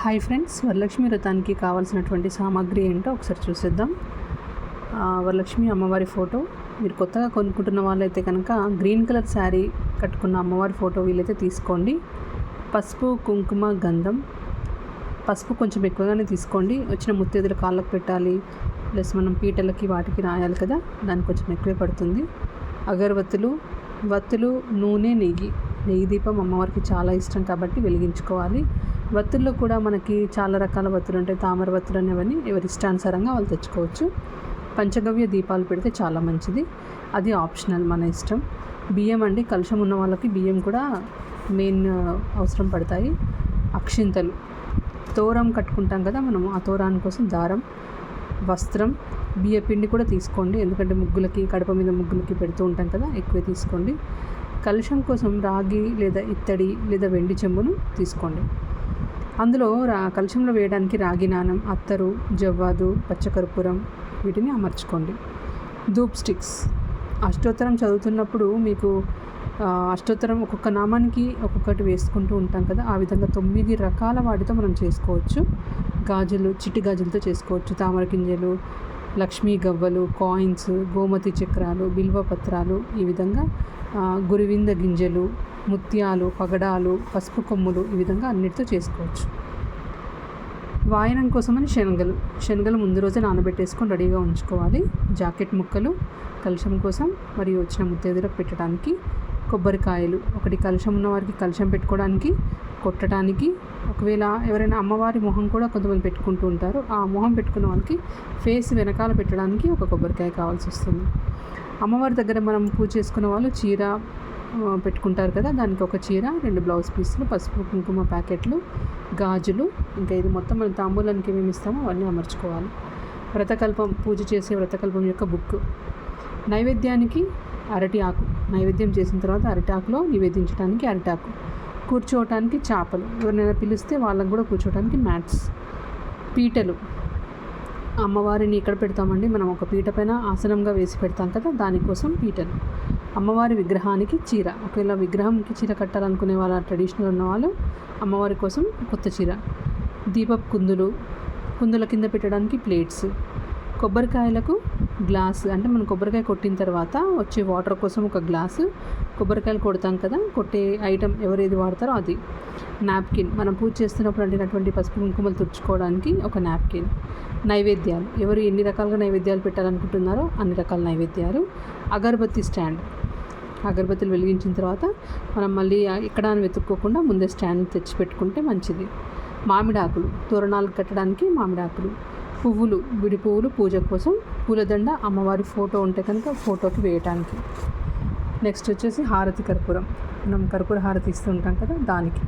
Hi friends Varalakshmi వ్రతానికి కావాల్సినటువంటి సామాగ్రి ఏంటో ఒకసారి చూసేద్దాం. వరలక్ష్మి అమ్మవారి ఫోటో. మీరు కొత్తగా కొనుక్కుంటున్న వాళ్ళైతే కనుక గ్రీన్ కలర్ శారీ కట్టుకున్న అమ్మవారి ఫోటో వీలైతే తీసుకోండి. పసుపు కుంకుమ గంధం. పసుపు కొంచెం ఎక్కువగానే తీసుకోండి. వచ్చిన ముత్తేదుల కాళ్ళకు పెట్టాలి. ప్లస్ మనం పీటలకి వాటికి రాయాలి కదా దానికి కొంచెం ఎక్కువే పడుతుంది. అగరబత్తులు వత్తులు నూనె నెయ్యి. నెయ్యి దీపం అమ్మవారికి చాలా ఇష్టం కాబట్టి వెలిగించుకోవాలి. వత్తుల్లో కూడా మనకి చాలా రకాల వత్తులు ఉంటాయి. తామర వత్తులు అనేవన్నీ ఎవరి ఇష్టానుసారంగా వాళ్ళు తెచ్చుకోవచ్చు. పంచగవ్య దీపాలు పెడితే చాలా మంచిది. అది ఆప్షనల్ మన ఇష్టం. బియ్యం అండి కలుషం ఉన్న వాళ్ళకి బియ్యం కూడా మెయిన్ అవసరం పడతాయి. అక్షింతలు. తోరం కట్టుకుంటాం కదా మనం ఆ తోరాని కోసం దారం వస్త్రం బియ్యపిండి కూడా తీసుకోండి. ఎందుకంటే ముగ్గులకి కడప మీద ముగ్గులకి పెడుతూ ఉంటాం కదా ఎక్కువే తీసుకోండి. కలుషం కోసం రాగి లేదా ఇత్తడి లేదా వెండి చెంబును తీసుకోండి. అందులో రా కలుషంలో వేయడానికి రాగి నాణం అత్తరు జవ్వాదు పచ్చకర్పూరం వీటిని అమర్చుకోండి. ధూప్ స్టిక్స్. అష్టోత్తరం చదువుతున్నప్పుడు మీకు అష్టోత్తరం ఒక్కొక్క నామానికి ఒక్కొక్కటి వేసుకుంటూ ఉంటాం కదా ఆ విధంగా తొమ్మిది రకాల వాటితో మనం చేసుకోవచ్చు. గాజులు చిట్టి గాజులతో చేసుకోవచ్చు. తామర గింజలు లక్ష్మీ గవ్వలు కాయిన్స్ గోమతి చక్రాలు బిల్వ పత్రాలు ఈ విధంగా గురివింద గింజలు ముత్యాలు పగడాలు పసుపు కొమ్ములు ఈ విధంగా అన్నిటితో చేసుకోవచ్చు. వాయనం కోసమని శనగలు శనగలు ముందు రోజే నానబెట్టేసుకొని రెడీగా ఉంచుకోవాలి. జాకెట్ ముక్కలు కలుషం కోసం మరియు వచ్చిన ముత్తేదులకు పెట్టడానికి కొబ్బరికాయలు ఒకటి కలుషం ఉన్న వారికి కలుషం పెట్టుకోవడానికి కొట్టడానికి. ఒకవేళ ఎవరైనా అమ్మవారి మొహం కూడా కొంతమంది పెట్టుకుంటూ ఉంటారు. ఆ మొహం పెట్టుకున్న వాళ్ళకి ఫేస్ వెనకాల పెట్టడానికి ఒక కొబ్బరికాయ కావాల్సి వస్తుంది. అమ్మవారి దగ్గర మనం పూజ చేసుకున్న వాళ్ళు చీర పెట్టుకుంటారు కదా. దానికి ఒక చీర రెండు బ్లౌజ్ పీసులు పసుపు కుంకుమ ప్యాకెట్లు గాజులు ఇంకా ఇది మొత్తం మనం తాంబూలానికి ఏమేమి ఇస్తామో అవన్నీ అమర్చుకోవాలి. వ్రతకల్పం పూజ చేసే వ్రతకల్పం యొక్క బుక్. నైవేద్యానికి అరటి ఆకు. నైవేద్యం చేసిన తర్వాత అరటి ఆకులో నివేదించడానికి అరటాకు కూర్చోవటానికి చేపలు. ఎవరినైనా పిలిస్తే వాళ్ళకు కూడా కూర్చోవడానికి మ్యాట్స్ పీటలు. అమ్మవారిని ఎక్కడ పెడతామండి? మనం ఒక పీట పైన ఆసనంగా వేసి పెడతాం కదా దానికోసం పీటలు. అమ్మవారి విగ్రహానికి చీర. ఒకవేళ విగ్రహంకి చీర కట్టాలనుకునే వాళ్ళ ట్రెడిషనల్ ఉన్న వాళ్ళు అమ్మవారి కోసం కొత్త చీర. దీపపు కుందులు. కుందుల కింద పెట్టడానికి ప్లేట్స్. కొబ్బరికాయలకు గ్లాస్ అంటే మనం కొబ్బరికాయ కొట్టిన తర్వాత వచ్చే వాటర్ కోసం ఒక గ్లాసు కొబ్బరికాయలు కొడతాం కదా కొట్టే ఐటెం ఎవరు ఏది వాడతారో అది. నాప్కిన్ మనం పూజ చేస్తున్నప్పుడు అంటినటువంటి పసుపు కుంకుమలు తుడుచుకోవడానికి ఒక నాప్కిన్. నైవేద్యాలు ఎవరు ఎన్ని రకాలుగా నైవేద్యాలు పెట్టాలనుకుంటున్నారో అన్ని రకాల నైవేద్యాలు. అగరబత్తి స్టాండ్ అగరబత్తులు వెలిగించిన తర్వాత మనం మళ్ళీ ఎక్కడ అని వెతుక్కోకుండా ముందే స్టాండ్ తెచ్చి పెట్టుకుంటే మంచిది. మామిడాకులు తోరణాలు కట్టడానికి మామిడాకులు. పువ్వులు విడి పువ్వులు పూజ కోసం పూలదండ అమ్మవారి ఫోటో ఉంటే కనుక ఫోటోకి వేయటానికి. నెక్స్ట్ వచ్చేసి హారతి కర్పూరం. మనం కర్పూర హారతి ఇస్తూ ఉంటాం కదా దానికి.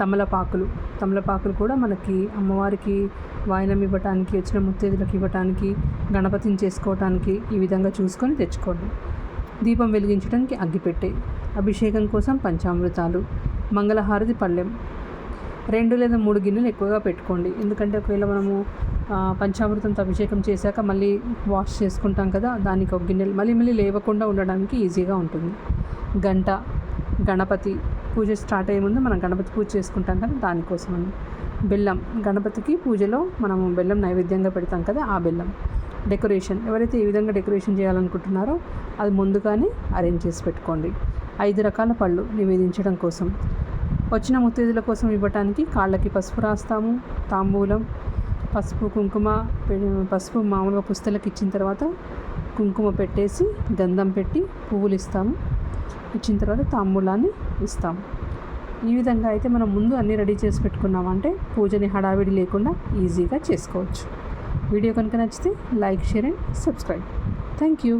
తమలపాకులు. తమలపాకులు కూడా మనకి అమ్మవారికి వాయనం ఇవ్వటానికి వచ్చిన ముత్తేదులకు ఇవ్వటానికి గణపతిని చేసుకోవటానికి ఈ విధంగా చూసుకొని తెచ్చుకోండి దీపం వెలిగించడానికి అగ్గిపెట్టే. అభిషేకం కోసం పంచామృతాలు. మంగళహారతి పళ్ళెం. రెండు లేదా మూడు గిన్నెలు ఎక్కువగా పెట్టుకోండి. ఎందుకంటే ఒకవేళ మనము పంచామృతంతో అభిషేకం చేశాక మళ్ళీ వాష్ చేసుకుంటాం కదా దానికి ఒక గిన్నెలు మళ్ళీ మళ్ళీ లేవకుండా ఉండడానికి ఈజీగా ఉంటుంది. గంట గణపతి పూజ స్టార్ట్ అయ్యే ముందు మనం గణపతి పూజ చేసుకుంటాం కదా దానికోసం అండి బెల్లం గణపతికి పూజలో మనము బెల్లం నైవేద్యంగా పెడతాం కదా ఆ బెల్లం. డెకరేషన్ ఎవరైతే ఏ విధంగా డెకరేషన్ చేయాలనుకుంటున్నారో అది ముందుగానే అరేంజ్ చేసి పెట్టుకోండి. ఐదు రకాల పళ్ళు నివేదించడం కోసం. వచ్చిన ముత్తైదుల కోసం ఇవ్వటానికి కాళ్ళకి పసుపు రాస్తాము తాంబూలం పసుపు కుంకుమ పసుపు మామూలుగా పుస్తలకు ఇచ్చిన తర్వాత కుంకుమ పెట్టేసి గంధం పెట్టి పువ్వులు ఇస్తాము. ఇచ్చిన తర్వాత తాంబూలాన్ని ఇస్తాము. ఈ విధంగా అయితే మనం ముందు అన్నీ రెడీ చేసి పెట్టుకున్నామంటే పూజని హడావిడి లేకుండా ఈజీగా చేసుకోవచ్చు. వీడియో కనుక నచ్చితే like share and subscribe. Thank you.